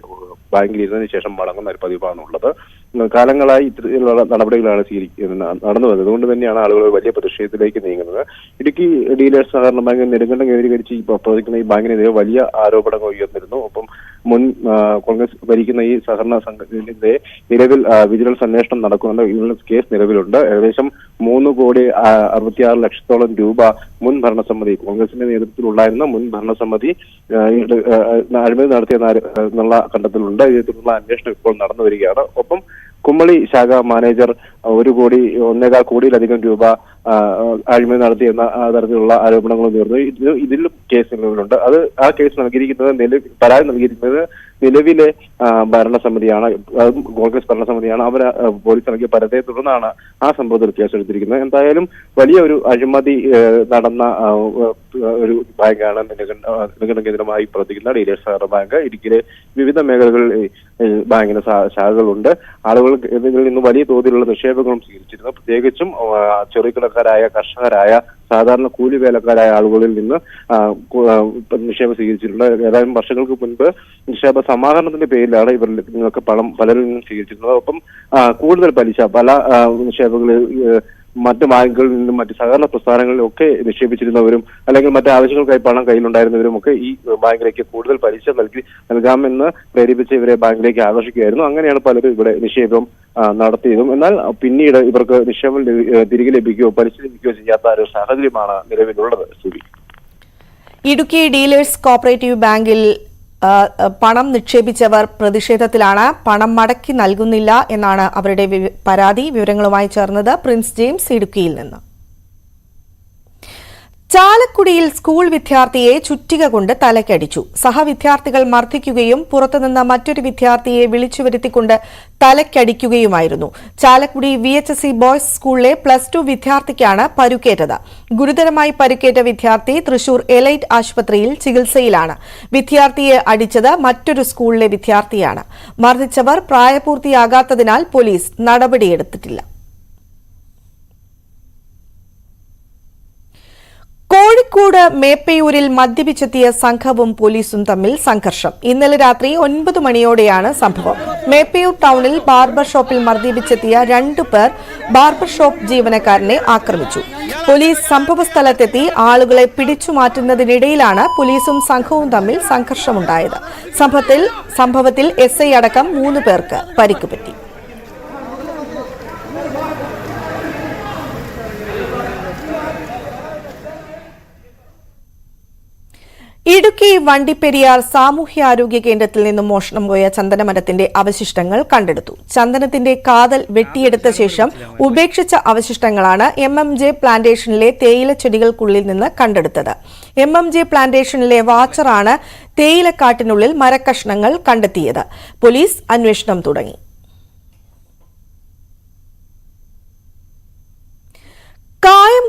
ബാങ്കിൽ ഇരുന്നതിന് ശേഷം മടങ്ങുന്ന ഒരു പതിവാണ് ഉള്ളത് കാലങ്ങളായി ഇത്തരത്തിലുള്ള നടപടികളാണ് സ്വീകരിക്കുന്നത് നടന്നു വരുന്നത് അതുകൊണ്ട് തന്നെയാണ് ആളുകൾ വലിയ പ്രതിഷേധത്തിലേക്ക് നീങ്ങുന്നത്. ഇടുക്കി ഡീലേഴ്സ് സഹകരണ ബാങ്ക് നെടുങ്കണ്ടം കേന്ദ്രീകരിച്ച് ഈ പ്രവർത്തിക്കുന്ന ഈ ബാങ്കിനെതിരെ വലിയ ആരോപണങ്ങൾ ഉയർന്നിരുന്നു. ഒപ്പം മുൻ കോൺഗ്രസ് ഭരിക്കുന്ന ഈ സഹകരണ സംഘത്തിനെതിരെ നിലവിൽ വിജിലൻസ് അന്വേഷണം നടക്കുന്നുണ്ട് വിജിലൻസ് കേസ് നിലവിലുണ്ട്. ഏകദേശം മൂന്ന് കോടി അറുപത്തിയാറ് ലക്ഷത്തോളം രൂപ മുൻ ഭരണസമിതി കോൺഗ്രസിന്റെ നേതൃത്വത്തിലുണ്ടായിരുന്ന മുൻ ഭരണസമിതി അഴിമതി നടത്തിയെന്നുള്ള കണ്ടെത്തലുണ്ട്. ഇതിനുള്ള അന്വേഷണം ഇപ്പോൾ നടന്നു വരികയാണ്. ഒപ്പം കുമ്മളി ശാഖ മാനേജർ ഒരു കോടി ഒന്നേകാൽ കോടിയിലധികം രൂപ അഴിമതി നടത്തി എന്ന തരത്തിലുള്ള ആരോപണങ്ങൾ ഉയർന്നു. ഇത് ഇതിലും കേസ് നിലവിലുണ്ട്. അത് ആ കേസ് നൽകിയിരിക്കുന്നത് പരാതി നൽകിയിരിക്കുന്നത് നിലവിലെ ഭരണസമിതിയാണ് കോൺഗ്രസ് ഭരണസമിതിയാണ് അവർ പോലീസ് നൽകിയ പരതയെ തുടർന്നാണ് ആ സംഭവത്തിൽ കേസെടുത്തിരിക്കുന്നത് എന്തായാലും വലിയ ഒരു അഴിമതി നടന്ന ഒരു ബാങ്കാണ് നെടുങ്കണ്ടം കേന്ദ്രമായി പ്രവർത്തിക്കുന്ന ഡീലേഴ്സ് സഹകരണ ബാങ്ക്. ഇടുക്കിയിലെ വിവിധ മേഖലകളിൽ ബാങ്കിന് ശാഖകളുണ്ട്. ആളുകൾ ഇതിൽ നിന്ന് വലിയ തോതിലുള്ള നിക്ഷേപങ്ങളും സ്വീകരിച്ചിരുന്നു. പ്രത്യേകിച്ചും ചെറുകിടക്കാരായ കർഷകരായ സാധാരണ കൂലി വേലക്കാരായ ആളുകളിൽ നിന്ന് നിക്ഷേപം സ്വീകരിച്ചിട്ടുണ്ട്. ഏതാനും വർഷങ്ങൾക്ക് മുൻപ് നിക്ഷേപ സമാഹരണത്തിന്റെ പേരിലാണ് ഇവർ നിങ്ങൾക്ക് പണം പലരിൽ നിന്നും സ്വീകരിച്ചിരുന്നത്. ഒപ്പം കൂടുതൽ പലിശ പല നിക്ഷേപങ്ങളിൽ മറ്റ് ബാങ്കുകളിൽ നിന്നും മറ്റ് സഹകരണ പ്രസ്ഥാനങ്ങളിലും ഒക്കെ നിക്ഷേപിച്ചിരുന്നവരും അല്ലെങ്കിൽ മറ്റ് ആവശ്യങ്ങൾക്കായി പണം കയ്യിലുണ്ടായിരുന്നവരും ഒക്കെ ഈ ബാങ്കിലേക്ക് കൂടുതൽ പലിശ നൽകി നൽകാമെന്ന് പ്രേരിപ്പിച്ച് ഇവരെ ബാങ്കിലേക്ക് ആകർഷിക്കുകയായിരുന്നു. അങ്ങനെയാണ് പലരും ഇവിടെ നിക്ഷേപം നടത്തിയതും. എന്നാൽ പിന്നീട് ഇവർക്ക് നിക്ഷേപം തിരികെ ലഭിക്കുകയോ പലിശ ലഭിക്കുകയോ ചെയ്യാത്ത ഒരു സാഹചര്യമാണ് നിലവിലുള്ളത് സുബി. ഇടുക്കി ഡീലേഴ്സ് കോപ്പറേറ്റീവ് ബാങ്കിൽ പണം നിക്ഷേപിച്ചവർ പ്രതിഷേധത്തിലാണ്. പണം മടക്കി നൽകുന്നില്ല എന്നാണ് അവരുടെ പരാതി. വിവരങ്ങളുമായി ചേർന്നത് പ്രിൻസ് ജെയിംസ് ഇടുക്കിയിൽ നിന്ന്. ചാലക്കുടിയിൽ സ്കൂൾ വിദ്യാർത്ഥിയെ ചുറ്റിക കൊണ്ട് തലക്കടിച്ചു. സഹവിദ്യാർത്ഥികൾ മർദ്ദിക്കുകയും പുറത്തുനിന്ന് മറ്റൊരു വിദ്യാർത്ഥിയെ വിളിച്ചു വരുത്തിക്കൊണ്ട് തലക്കടിക്കുകയുമായിരുന്നു. Chalakudy V H S boys സ്കൂളിലെ പ്ലസ് ടു വിദ്യാർത്ഥിക്കാണ് പരുക്കേറ്റത്. ഗുരുതരമായി പരുക്കേറ്റ വിദ്യാർത്ഥി തൃശൂർ എലൈറ്റ് ആശുപത്രിയിൽ ചികിത്സയിലാണ്. വിദ്യാർത്ഥിയെ അടിച്ചത് മറ്റൊരു സ്കൂളിലെ വിദ്യാർത്ഥിയാണ്. മർദ്ദിച്ചവർ പ്രായപൂർത്തിയാകാത്തതിനാൽ പോലീസ് നടപടിയെടുത്തിട്ടില്ല. കോഴിക്കോട് മേപ്പയൂരിൽ മദ്യപിച്ചെത്തിയ സംഘവും പോലീസും തമ്മിൽ സംഘർഷം. ഇന്നലെ രാത്രി ഒൻപത് മണിയോടെയാണ് സംഭവം. മേപ്പയൂർ ടൗണിൽ ബാർബർ ഷോപ്പിൽ മദ്യപിച്ചെത്തിയ രണ്ടു പേർ ബാർബർ ഷോപ്പ് ജീവനക്കാരനെ ആക്രമിച്ചു. പോലീസ് സംഭവസ്ഥലത്തെത്തി ആളുകളെ പിടിച്ചു മാറ്റുന്നതിനിടയിലാണ് പോലീസും സംഘവും തമ്മിൽ സംഘർഷമുണ്ടായത്. സംഭവത്തിൽ സംഭവത്തിൽ എസ് ഐ അടക്കം മൂന്ന് പേർക്ക് പരിക്കുപറ്റി. ഇടുക്കി വണ്ടിപ്പെരിയാർ സാമൂഹ്യാരോഗ്യ കേന്ദ്രത്തിൽ നിന്നും മോഷണം പോയ ചന്ദനമരത്തിന്റെ അവശിഷ്ടങ്ങൾ കണ്ടെടുത്തു. ചന്ദനത്തിന്റെ കാതൽ വെട്ടിയെടുത്ത ശേഷം ഉപേക്ഷിച്ച അവശിഷ്ടങ്ങളാണ് എം എം ജെ പ്ലാന്റേഷനിലെ തേയില ചെടികൾക്കുള്ളിൽ നിന്ന് കണ്ടെടുത്തത്. എം എം ജെ പ്ലാന്റേഷനിലെ വാച്ചറാണ് തേയിലക്കാട്ടിനുള്ളിൽ മരക്കഷ്ണങ്ങൾ കണ്ടെത്തിയത്. പോലീസ് അന്വേഷണം തുടങ്ങി.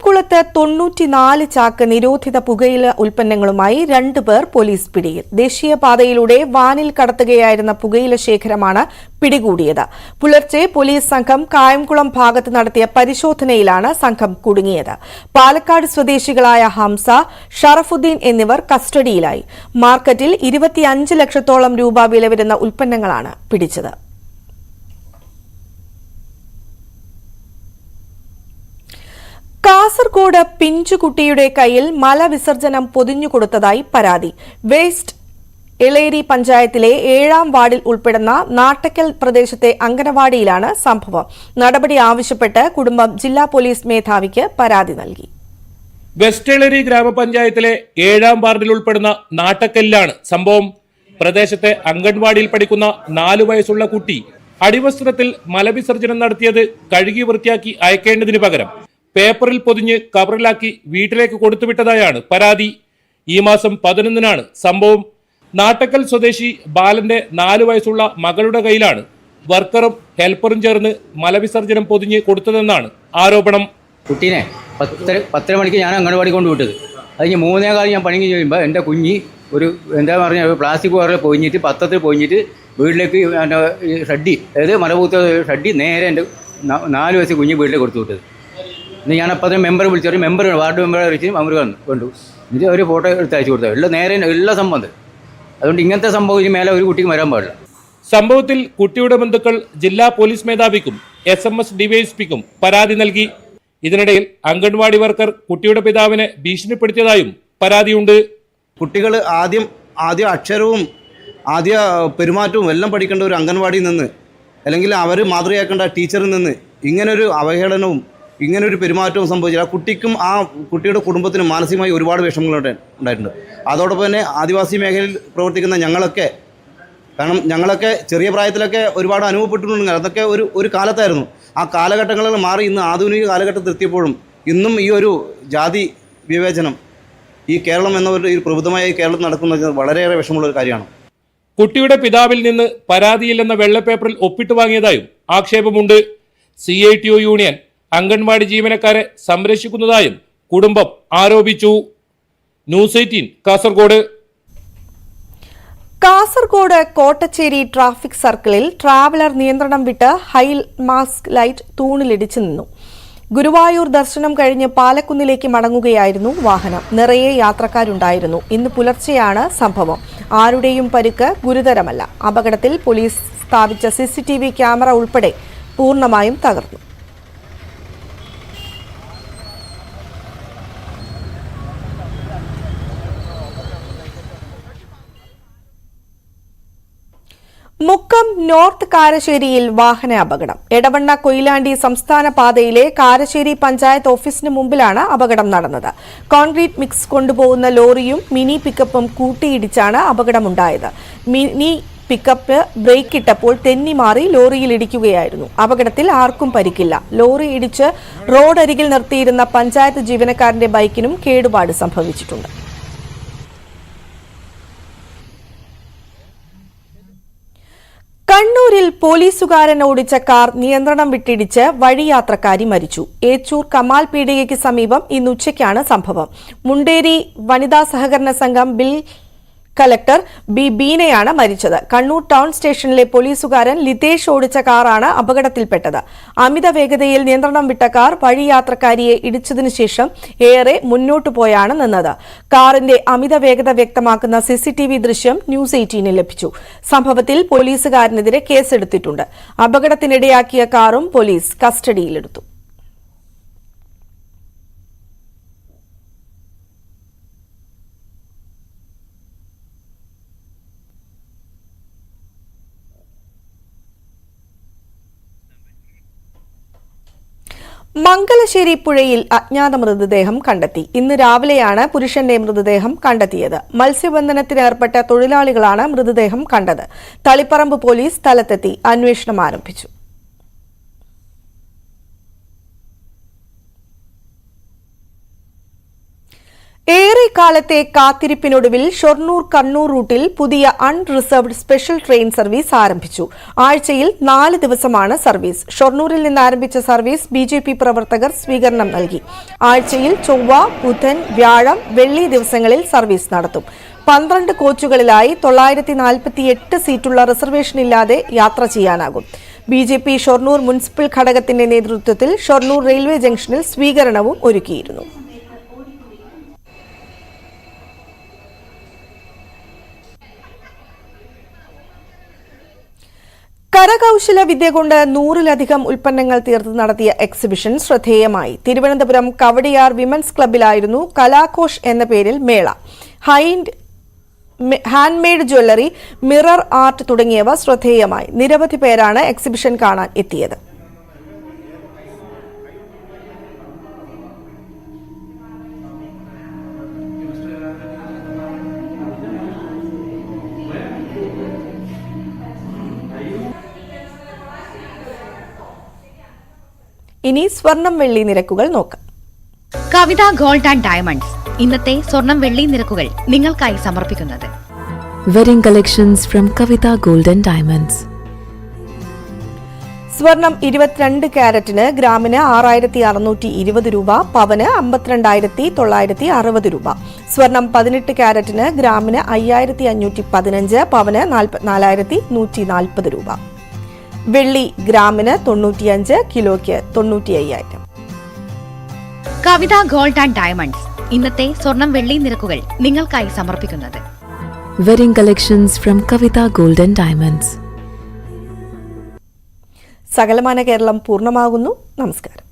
കായംകുളത്ത് തൊണ്ണൂറ്റിനാല് ചാക്ക് നിരോധിത പുകയില ഉൽപ്പന്നങ്ങളുമായി രണ്ടുപേർ പോലീസ് പിടിയിൽ. ദേശീയപാതയിലൂടെ വാനിൽ കടത്തുകയായിരുന്ന പുകയില ശേഖരമാണ് പിടികൂടിയത്. പുലർച്ചെ പോലീസ് സംഘം കായംകുളം ഭാഗത്ത് നടത്തിയ പരിശോധനയിലാണ് സംഘം കുടുങ്ങിയത്. പാലക്കാട് സ്വദേശികളായ ഹംസ ഷറഫുദ്ദീൻ എന്നിവർ കസ്റ്റഡിയിലായി. മാർക്കറ്റിൽ ഇരുപത്തിയഞ്ച് ലക്ഷത്തോളം രൂപ വില വരുന്ന ഉൽപ്പന്നങ്ങളാണ് പിടിച്ചത്. കാസർഗോഡ് പിഞ്ചുകുട്ടിയുടെ കയ്യിൽ മലവിസർജനം പൊതിഞ്ഞുകൊടുത്തതായി പരാതി. വേസ്റ്റ് എളേരി പഞ്ചായത്തിലെ ഏഴാം വാർഡിൽ ഉൾപ്പെടുന്ന നാട്ടക്കൽ പ്രദേശത്തെ അംഗനവാടിയിലാണ് സംഭവം. നടപടി ആവശ്യപ്പെട്ട് കുടുംബം ജില്ലാ പോലീസ് മേധാവിക്ക് പരാതി നൽകി. വെസ്റ്റ് എളേരി ഗ്രാമപഞ്ചായത്തിലെ ഏഴാം വാർഡിൽ ഉൾപ്പെടുന്ന നാട്ടക്കല്ലാണ് സംഭവം. പ്രദേശത്തെ അംഗൻവാടിയിൽ പഠിക്കുന്ന നാലു വയസ്സുള്ള കുട്ടി അടിവസ്ത്രത്തിൽ മലവിസർജനം നടത്തിയത് കഴുകി വൃത്തിയാക്കി അയക്കേണ്ടതിന് പകരം. പേപ്പറിൽ പൊതിഞ്ഞ് കവറിലാക്കി വീട്ടിലേക്ക് കൊടുത്തുവിട്ടതായാണ് പരാതി. ഈ മാസം പതിനൊന്നിനാണ് സംഭവം. നാട്ടക്കൽ സ്വദേശി ബാലന്റെ നാലു വയസ്സുള്ള മകളുടെ കയ്യിലാണ് വർക്കറും ഹെൽപ്പറും ചേർന്ന് മലവിസർജനം പൊതിഞ്ഞ് കൊടുത്തതെന്നാണ് ആരോപണം. കുട്ടീനെ പത്തര പത്തര മണിക്ക് ഞാൻ അംഗനവാടി കൊണ്ട് വിട്ടത് അത് കഴിഞ്ഞ് മൂന്നേ കാലം ഞാൻ പണി ചെയ്യുമ്പോൾ എന്റെ കുഞ്ഞി ഒരു എന്താ പറഞ്ഞ പ്ലാസ്റ്റിക് കവറിൽ പൊതിഞ്ഞിട്ട് പത്രത്തിൽ പൊതിഞ്ഞിട്ട് വീട്ടിലേക്ക് എന്റെ ഷഡ്ഡി അതായത് മലപൂത്ത ഷഡ്ഡി നേരെ എന്റെ നാല് വയസ്സ് കുഞ്ഞ് വീട്ടിലേക്ക് കൊടുത്തു വിട്ടത് ഇന്ന് ഞാൻ അപ്പം മെമ്പർ വിളിച്ചു ഒരു മെമ്പർ വാർഡ് മെമ്പറെ വിളിച്ച് അവർ വന്നു കൊണ്ടു. എന്നിട്ട് ഒരു ഫോട്ടോ എടുത്ത് അയച്ചു കൊടുത്തു. ഉള്ള നേരെ എല്ലാ സംബന്ധം അതുകൊണ്ട് ഇങ്ങനത്തെ സംഭവം ഇനി മേലെ ഒരു കുട്ടിക്ക് വരാൻ പാടില്ല. സംഭവത്തിൽ കുട്ടിയുടെ ബന്ധുക്കൾ ജില്ലാ പോലീസ് മേധാവിക്കും എസ് എം എസ് ഡിവൈഎസ്പിക്കും പരാതി നൽകി. ഇതിനിടയിൽ അംഗൻവാടി വർക്കർ കുട്ടിയുടെ പിതാവിനെ ഭീഷണിപ്പെടുത്തിയതായും പരാതിയുണ്ട്. കുട്ടികൾ ആദ്യം ആദ്യ അക്ഷരവും ആദ്യ പെരുമാറ്റവും എല്ലാം പഠിക്കേണ്ട ഒരു അംഗൻവാടിയിൽ നിന്ന് അല്ലെങ്കിൽ അവർ മാതൃകയാക്കേണ്ട ടീച്ചറിൽ നിന്ന് ഇങ്ങനൊരു അവഹേളനവും ഇങ്ങനൊരു പെരുമാറ്റവും സംഭവിച്ചില്ല. ആ കുട്ടിക്കും ആ കുട്ടിയുടെ കുടുംബത്തിനും മാനസികമായി ഒരുപാട് വിഷമങ്ങൾ ഉണ്ടാ- ഉണ്ടായിട്ടുണ്ട്. അതോടൊപ്പം തന്നെ ആദിവാസി മേഖലയിൽ പ്രവർത്തിക്കുന്ന ഞങ്ങളൊക്കെ കാരണം ഞങ്ങളൊക്കെ ചെറിയ പ്രായത്തിലൊക്കെ ഒരുപാട് അനുഭവപ്പെട്ടിട്ടുണ്ട്. അതൊക്കെ ഒരു ഒരു കാലത്തായിരുന്നു. ആ കാലഘട്ടങ്ങളിൽ മാറി ഇന്ന് ആധുനിക കാലഘട്ടത്തിൽ എത്തിയപ്പോഴും ഇന്നും ഈ ഒരു ജാതി വിവേചനം ഈ കേരളം എന്ന ഒരു പ്രബുദ്ധമായ ഈ കേരളത്തിൽ നടക്കുന്നത് വളരെയേറെ വിഷമമുള്ള ഒരു കാര്യമാണ്. കുട്ടിയുടെ പിതാവിൽ നിന്ന് പരാതിയില്ലെന്ന വെള്ളപ്പേപ്പറിൽ ഒപ്പിട്ട് വാങ്ങിയതായും ആക്ഷേപമുണ്ട്. C I T O union anganwadi ജീവനക്കാരെ സംരക്ഷിക്കുന്നതായും കുടുംബം ആരോപിച്ചു. News eighteen Kasaragod. Kasaragod Kottacheri traffic സർക്കിളിൽ ട്രാവലർ നിയന്ത്രണം വിട്ട് ഹൈ മാസ്ക് ലൈറ്റ് തൂണിലിടിച്ചു നിന്നു. ഗുരുവായൂർ ദർശനം കഴിഞ്ഞ് പാലക്കുന്നിലേക്ക് മടങ്ങുകയായിരുന്നു വാഹനം. നിറയെ യാത്രക്കാരുണ്ടായിരുന്നു. ഇന്ന് പുലർച്ചെയാണ് സംഭവം. ആരുടെയും പരുക്ക് ഗുരുതരമല്ല. അപകടത്തിൽ പോലീസ് സ്ഥാപിച്ച സിസിടിവി ക്യാമറ ഉൾപ്പെടെ പൂർണമായും തകർന്നു. മുക്കം നോർത്ത് കാരശ്ശേരിയിൽ വാഹന അപകടം എടവണ്ണ കൊയിലാണ്ടി സംസ്ഥാന പാതയിലെ കാരശ്ശേരി പഞ്ചായത്ത് ഓഫീസിന് മുമ്പിലാണ് അപകടം നടന്നത്. കോൺക്രീറ്റ് മിക്സ് കൊണ്ടുപോകുന്ന ലോറിയും മിനി പിക്കപ്പും കൂട്ടിയിടിച്ചാണ് അപകടമുണ്ടായത്. മിനി പിക്കപ്പ് ബ്രേക്ക് ഇട്ടപ്പോൾ തെന്നിമാറി ലോറിയിൽ ഇടിക്കുകയായിരുന്നു. അപകടത്തിൽ ആർക്കും പരിക്കില്ല. ലോറി ഇടിച്ച് റോഡരികിൽ നിർത്തിയിരുന്ന പഞ്ചായത്ത് ജീവനക്കാരന്റെ ബൈക്കിനും കേടുപാട് സംഭവിച്ചിട്ടുണ്ട്. കണ്ണൂരിൽ പോലീസുകാരൻ ഓടിച്ച കാർ നിയന്ത്രണം വിട്ടിടിച്ച് വഴിയാത്രക്കാരി മരിച്ചു. ഏച്ചൂർ കമാൽ പീടികയ്ക്ക് സമീപം ഇന്ന് ഉച്ചയ്ക്കാണ് സംഭവം. മുണ്ടേരി വനിതാ സഹകരണ സംഘം ബിൽ കലക്ടർ ബി ബീനയാണ് മരിച്ചത്. കണ്ണൂർ ടൗൺ സ്റ്റേഷനിലെ പോലീസുകാരൻ ലിതേഷ് ഓടിച്ച കാറാണ് അപകടത്തിൽപ്പെട്ടത്. അമിത വേഗതയിൽ നിയന്ത്രണം വിട്ട കാർ വഴിയാത്രക്കാരിയെ ഇടിച്ചതിനു ശേഷം ഏറെ മുന്നോട്ടു പോയാണ് നിന്നത്. കാറിന്റെ അമിത വേഗത വ്യക്തമാക്കുന്ന സിസിടിവി ദൃശ്യം ന്യൂസ് എയ്റ്റീനിൽ ലഭിച്ചു. സംഭവത്തിൽ പോലീസുകാരനെതിരെ കേസെടുത്തിട്ടുണ്ട്. അപകടത്തിനിടയാക്കിയ കാറും പോലീസ് കസ്റ്റഡിയിലെടുത്തു. മംഗലശ്ശേരി പുഴയിൽ അജ്ഞാത മൃതദേഹം കണ്ടെത്തി. ഇന്ന് രാവിലെയാണ് പുരുഷന്റെ മൃതദേഹം കണ്ടെത്തിയത്. മത്സ്യബന്ധനത്തിനേർപ്പെട്ട തൊഴിലാളികളാണ് മൃതദേഹം കണ്ടത്. തളിപ്പറമ്പ് പോലീസ് സ്ഥലത്തെത്തി. അന്വേഷണം ആരംഭിച്ചു. ഏറെക്കാലത്തെ കാത്തിരിപ്പിനൊടുവിൽ ഷൊർണൂർ കണ്ണൂർ റൂട്ടിൽ പുതിയ അൺറിസർവ്ഡ് സ്പെഷ്യൽ ട്രെയിൻ സർവീസ് ആരംഭിച്ചു. ആഴ്ചയിൽ നാല് ദിവസമാണ് സർവീസ് ഷൊർണൂരിൽ നിന്ന് ആരംഭിച്ച സർവീസ് ബി ജെ പി പ്രവർത്തകർ സ്വീകരണം നൽകി. ആഴ്ചയിൽ ചൊവ്വ ബുധൻ വ്യാഴം വെള്ളി ദിവസങ്ങളിൽ സർവീസ് നടത്തും. പന്ത്രണ്ട് കോച്ചുകളിലായി തൊള്ളായിരത്തി നാൽപ്പത്തി എട്ട് സീറ്റുള്ള റിസർവേഷൻ ഇല്ലാതെ യാത്ര ചെയ്യാനാകും. B J P Shoranur municipal ഘടകത്തിന്റെ നേതൃത്വത്തിൽ ഷൊർണൂർ റെയിൽവേ ജംഗ്ഷനിൽ സ്വീകരണവും ഒരുക്കിയിരുന്നു. കരകൗശല വിദ്യ കൊണ്ട് നൂറിലധികം ഉൽപ്പന്നങ്ങൾ തീർത്ത് നടത്തിയ എക്സിബിഷൻ ശ്രദ്ധേയമായി. തിരുവനന്തപുരം കവടിയാർ വിമൻസ് ക്ലബിലായിരുന്നു കലാഘോഷ് എന്ന പേരിൽ മേള. Hind handmade jewellery mirror art തുടങ്ങിയവ ശ്രദ്ധേയമായി. നിരവധി പേരാണ് എക്സിബിഷൻ കാണാൻ എത്തിയത്. ഇനി സ്വർണം വെള്ളി നിരക്കുകൾ നോക്കാം. കവിത ഗോൾഡ് ആൻഡ് ഡയമണ്ട്സ് ഇന്നത്തെ സ്വർണം വെള്ളി നിരക്കുകൾ നിങ്ങൾക്കായി സമർപ്പിക്കുന്നത്. Wedding collections from Kavitha golden diamonds സ്വർണം ഇരുപത്തിരണ്ട് ക്യാരറ്റിന് ഗ്രാമിന് ആറായിരത്തി അറുന്നൂറ്റി ഇരുപത് രൂപ പവന് അമ്പത്തിരണ്ടായിരത്തി തൊള്ളായിരത്തി അറുപത് രൂപ. സ്വർണം പതിനെട്ട് ക്യാരറ്റിന് ഗ്രാമിന് അയ്യായിരത്തി അഞ്ഞൂറ്റി പതിനഞ്ച് പവന് നാൽപ്പത്തിനാലായിരത്തി നൂറ്റി നാൽപ്പത് രൂപ. വെള്ളി ഗ്രാമിന് തൊണ്ണൂറ്റിയഞ്ച് കിലോയ്ക്ക് തൊണ്ണൂറ്റി അയ്യായിരം കവിത ഗോൾഡ് ആൻഡ് ഡയമണ്ട്സ് ഇന്നത്തെ സ്വർണം വെള്ളി നിരക്കുകൾ നിങ്ങൾക്കായി സമർപ്പിക്കുന്നത്. Wedding collections from Kavitha golden diamonds സകലമാന കേരളം പൂർണമാകുന്നു. നമസ്കാരം.